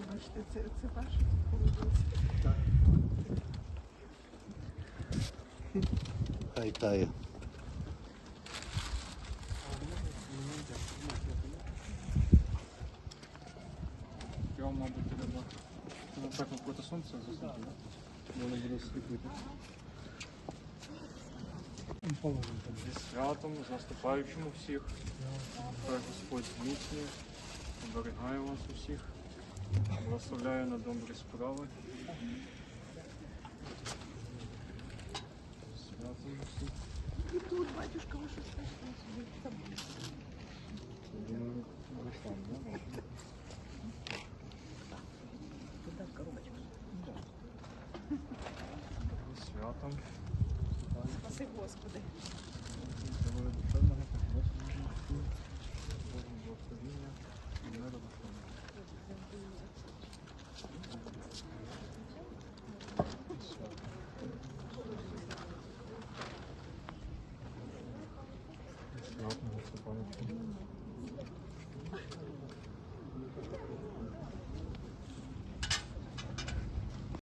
Вибачте, це, це ваше тут поводилося. Хай тає. Його, мабуть, треба. Треба так навпроти сонця засвітити, да? Воно буде. Зі святом, з наступаючим всіх. Хай Господь зміцнює, оберігає вас усіх, благословляє на добрі справи. З Святом усіх. І тут, батюшка, ви що скажете собі? Забули. Думаю, Руслан, да? Туди в коробочку. Зі святом. Спаси Господи.